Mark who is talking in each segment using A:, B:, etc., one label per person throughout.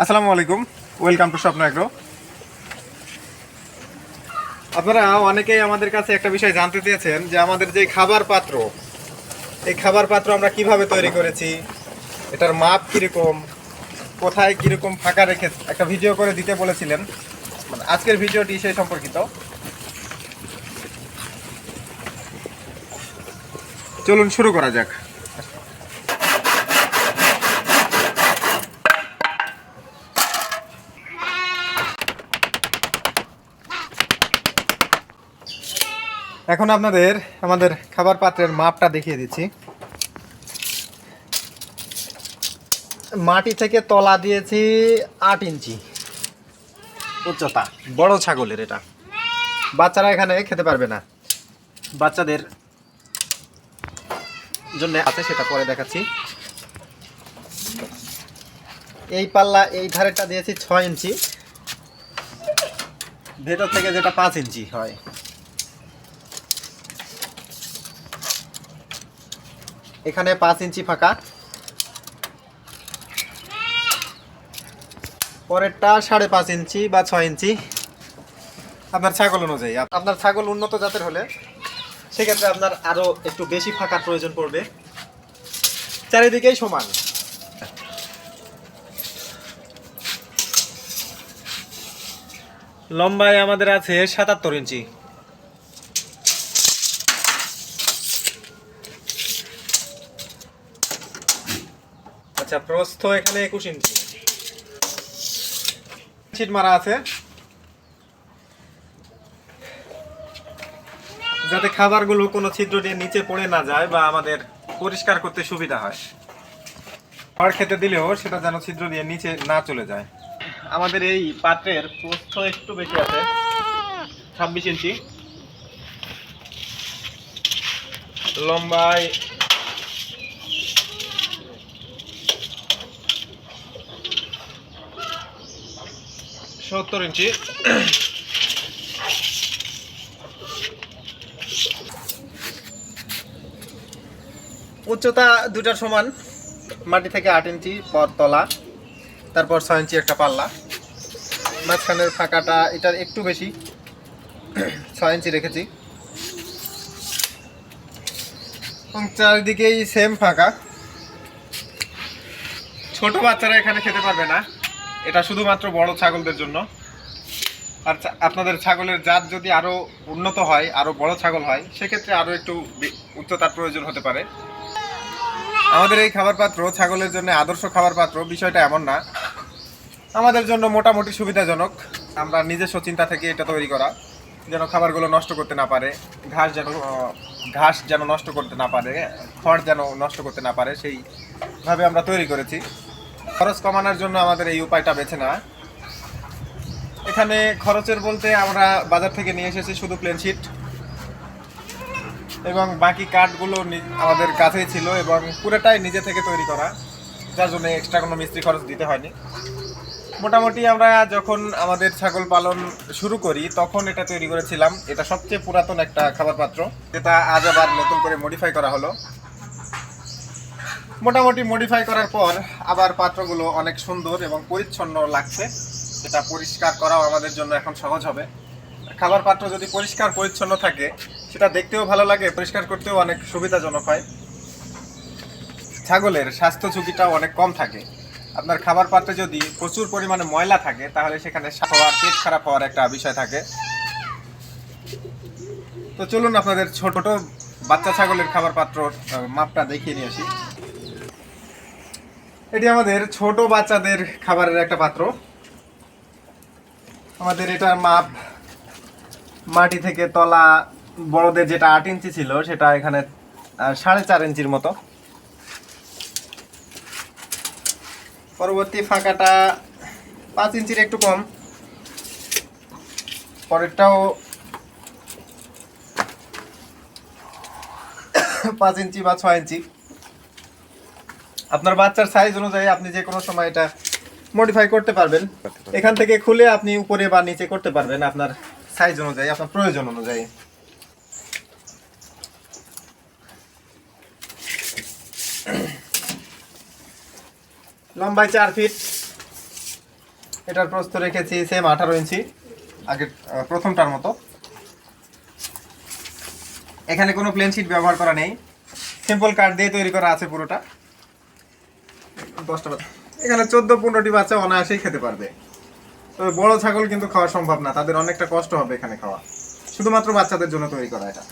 A: আসসালামু আলাইকুম। Welcome to স্বপ্ন এগ্রো আপনারা অনেকেই আমাদের কাছে একটা বিষয় জানতে চেয়েছেন যে আমাদের যে খাবার পাত্র, এই খাবার পাত্র আমরা কীভাবে তৈরি করেছি, এটার মাপ কীরকম, কোথায় কীরকম ফাঁকা রেখে, একটা ভিডিও করে দিতে বলেছিলেন। মানে আজকের ভিডিওটি সেই সম্পর্কিত। চলুন শুরু করা যাক। এখন আপনাদের, আমাদের খাবার পাত্রের মাপটা দেখিয়ে দিচ্ছি। মাটি থেকে তলা দিয়েছি আট ইঞ্চি। উচ্চতা, বড় ছাগলের এটা। বাচ্চারা এখানে খেতে পারবে না। বাচ্চাদের জন্য আছে, সেটা পরে দেখাচ্ছি। এই পাল্লা এই ধারেটা দিয়েছি ছয় ইঞ্চি। ভেতর থেকে যেটা পাঁচ ইঞ্চি হয়। এখানে পাঁচ ইঞ্চি ফাঁকা। পরেরটা সাড়ে পাঁচ ইঞ্চি বা ছয় ইঞ্চি। আপনার ছাগল অনুযায়ী। আপনার ছাগল উন্নত জাতের হলে সেক্ষেত্রে আপনার আরও একটু বেশি ফাঁকার প্রয়োজন পড়বে। চারিদিকেই সমান। লম্বায় আমাদের আছে সাতাত্তর ইঞ্চি। আচ্ছা প্রস্থ এখানে একুশ ইঞ্চি। ছিট মারা আছে। যাতে খাবারগুলো কোনো ছিদ্র দিয়ে নিচে পড়ে না যায় বা আমাদের পরিষ্কার করতে সুবিধা হয়। খাবার খেতে দিলেও সেটা যেন ছিদ্র দিয়ে নিচে না চলে যায়। আমাদের এই পাত্রের প্রস্থ একটু বেশি আছে, ছাব্বিশ ইঞ্চি। লম্বায় সত্তর ইঞ্চি। উচ্চতা দুটার সমান। মাটি থেকে আট ইঞ্চি পর তলা, তারপর ছয় ইঞ্চি একটা পাল্লা। মাঝখানের ফাঁকাটা এটার একটু বেশি, ছয় ইঞ্চি রেখেছি। এবং চারিদিকেই সেম ফাঁকা। ছোট বাচ্চারা এখানে খেতে পারবে না। এটা শুধুমাত্র বড় ছাগলদের জন্য। আর আপনাদের ছাগলের জাত যদি আরও উন্নত হয় আরও বড় ছাগল হয়, সেক্ষেত্রে আরও একটু উচ্চতার প্রয়োজন হতে পারে। আমাদের এই খাবার পাত্র ছাগলের জন্য আদর্শ খাবার পাত্র বিষয়টা এমন না। আমাদের জন্য মোটামুটি সুবিধাজনক। আমরা নিজস্ব চিন্তা থেকে এটা তৈরি করা, যেন খাবারগুলো নষ্ট করতে না পারে, ঘাস যেন ঘাস যেন নষ্ট করতে না পারে, খড় যেন নষ্ট করতে না পারে, সেইভাবে আমরা তৈরি করেছি। খরচ কমানোর জন্য আমাদের এই উপায়টা বেছে নেওয়া। এখানে খরচের বলতে আমরা বাজার থেকে নিয়ে এসেছি শুধু প্লেন শিট এবং বাকি কাঠগুলো নি- আমাদের কাছেই ছিল এবং পুরোটাই নিজে থেকে তৈরি করা, যার জন্য এক্সট্রা কোনো মিস্ত্রি খরচ দিতে হয়নি। মোটামুটি আমরা যখন আমাদের ছাগল পালন শুরু করি, তখন এটা তৈরি করেছিলাম। এটা সবচেয়ে পুরাতন একটা খাবার পাত্র যেটা আজ আবার নতুন করে মডিফাই করা হলো। মোটামুটি মডিফাই করার পর আবার পাত্রগুলো অনেক সুন্দর এবং পরিচ্ছন্ন লাগছে। এটা পরিষ্কার করাও আমাদের জন্য এখন সহজ হবে। খাবার পাত্র যদি পরিষ্কার পরিচ্ছন্ন থাকে, সেটা দেখতেও ভালো লাগে, পরিষ্কার করতেও অনেক সুবিধাজনক হয়। ছাগলের স্বাস্থ্য ঝুঁকিটাও অনেক কম থাকে। আপনার খাবার পাত্রে যদি প্রচুর পরিমাণে ময়লা থাকে, তাহলে সেখানে হওয়ার পেট খারাপ হওয়ার একটা বিষয় থাকে। তো চলুন আপনাদের ছোট ছোট বাচ্চা ছাগলের খাবার পাত্র মাপটা দেখিয়ে নিয়ে আসি। এটি আমাদের ছোট বাচ্চাদের খাবারের একটা পাত্র। আমাদের এটার মাপ মাটি থেকে তলা বড়দের যেটা আট ইঞ্চি ছিল, সেটা এখানে সাড়ে চার ইঞ্চির মতো। পরবর্তী ফাঁকাটা পাঁচ ইঞ্চির একটু কম। পরেরটাও পাঁচ ইঞ্চি বা ছয় ইঞ্চি। আপনার বাচ্চার সাইজ অনুযায়ী আপনি যে কোনো সময় এটা মডিফাই করতে পারবেন। এখান থেকে খুলে আপনি উপরে বা নিচে করতে পারবেন আপনার সাইজ অনুযায়ী, আপনার প্রয়োজন অনুযায়ী। লম্বায় চার ফিট এটার প্রস্থ রেখেছি সেম আঠারো ইঞ্চি, আগের প্রথমটার মতো। এখানে কোনো প্লেন শিট ব্যবহার করা নেই। সিম্পল কাঠ দিয়ে তৈরি করা আছে পুরোটা। দশটা এখানে চোদ্দ, পনেরোটি বাচ্চা অনায়াসেই খেতে পারবে। তবে বড় ছাগল কিন্তু খাওয়া সম্ভব না, তাদের অনেকটা কষ্ট হবে এখানে খাওয়া। শুধুমাত্র বাচ্চাদের জন্য তৈরি করা এটা।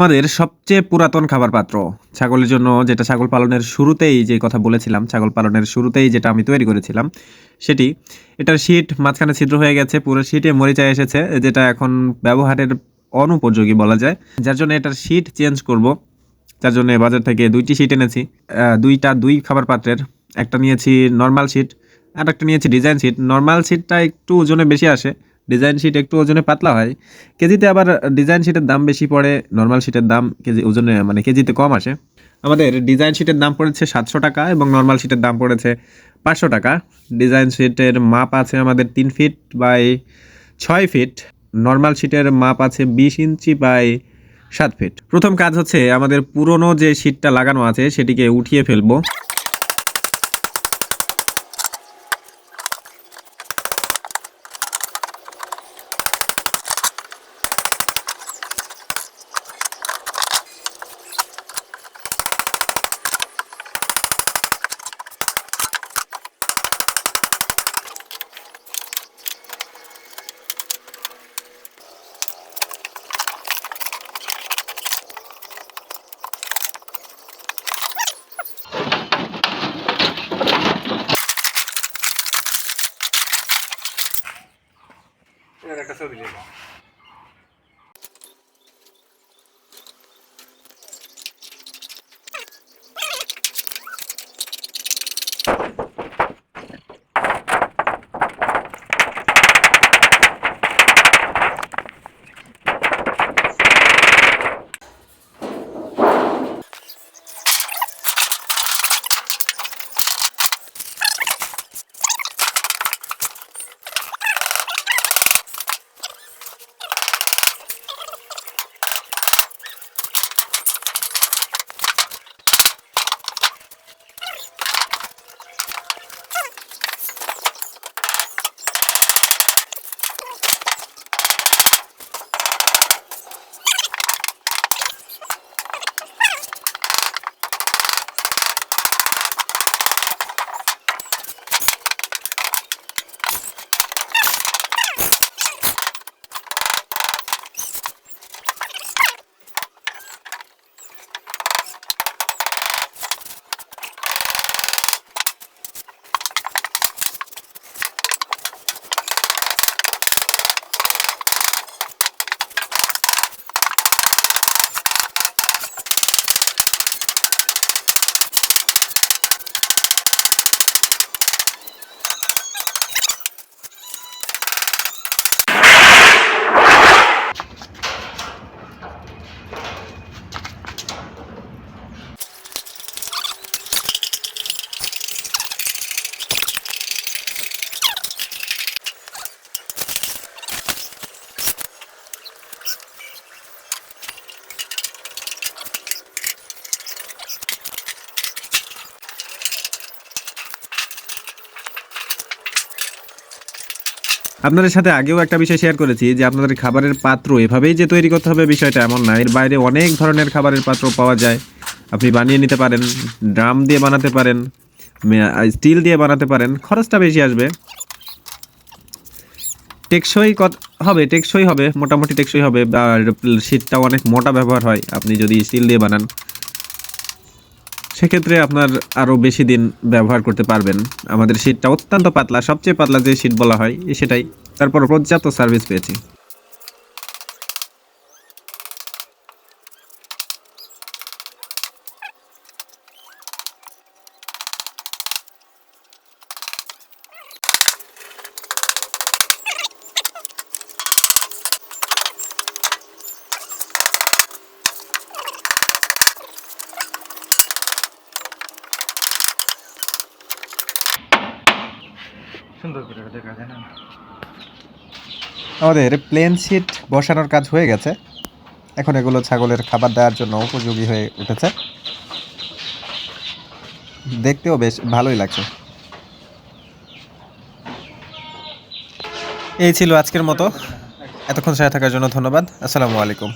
B: আমাদের সবচেয়ে পুরাতন খাবার পাত্র ছাগলের জন্য যেটা ছাগল পালনের শুরুতেই যে কথা বলেছিলাম, ছাগল পালনের শুরুতেই যেটা আমি তৈরি করেছিলাম, সেটি। এটার শীট মাঝখানে ছিদ্র হয়ে গেছে, পুরো শীটে মরিচা এসেছে, যেটা এখন ব্যবহারের অনুপযোগী বলা যায়। যার জন্য এটার শীট চেঞ্জ করব। যার জন্য বাজার থেকে দুইটি শীট এনেছি দুইটা দুই খাবার পাত্রের একটা নিয়েছি নর্মাল শীট আর একটা নিয়েছি ডিজাইন শীট। নর্মাল শীটটা একটু ওজনে বেশি আসে ডিজাইন শিট একটু ওজনে পাতলা হয়। কেজিতে আবার ডিজাইন শিটের দাম বেশি পড়ে নর্মাল শিটের দাম কেজি, ওজনে মানে কেজিতে কম আসে। আমাদের ডিজাইন শিটের দাম পড়েছে সাতশো টাকা এবং নর্মাল শিটের দাম পড়েছে পাঁচশো টাকা। ডিজাইন শিটের মাপ আছে আমাদের তিন ফিট বাই ছয় ফিট নর্মাল শিটের মাপ আছে বিশ ইঞ্চি বাই সাত ফিট প্রথম কাজ হচ্ছে আমাদের পুরনো যে শিটটা লাগানো আছে, সেটিকে উঠিয়ে ফেলব।
A: একটা ছবি
B: আপনাদের সাথে আগেও একটা বিষয় শেয়ার করেছি যে আপনাদের খাবারের পাত্র এভাবেই যে তৈরি করতে হবে বিষয়টা এমন না। এর বাইরে অনেক ধরনের খাবারের পাত্র পাওয়া যায়। আপনি বানিয়ে নিতে পারেন, ড্রাম দিয়ে বানাতে পারেন স্টিল দিয়ে বানাতে পারেন, খরচটা বেশি আসবে। টেকসই কত- হবে, টেকসই হবে, মোটামুটি টেকসই হবে। আর শীতটাও অনেক মোটা ব্যবহার হয়। আপনি যদি স্টিল দিয়ে বানান সেক্ষেত্রে আপনার আরও বেশি দিন ব্যবহার করতে পারবেন। আমাদের শীটটা অত্যন্ত পাতলা, সবচেয়ে পাতলা যে শীট বলা হয়, সেটাই। তারপর পর্যাপ্ত সার্ভিস পেয়েছি। আমাদের প্লেন শিট বসানোর কাজ হয়ে গেছে। এখন এগুলো ছাগলের খাবার দেওয়ার জন্য উপযোগী হয়ে উঠেছে। দেখতেও বেশ ভালোই লাগছে। এই ছিল আজকের মতো। এতক্ষণ সাথে থাকার জন্য ধন্যবাদ। আসসালামু আলাইকুম।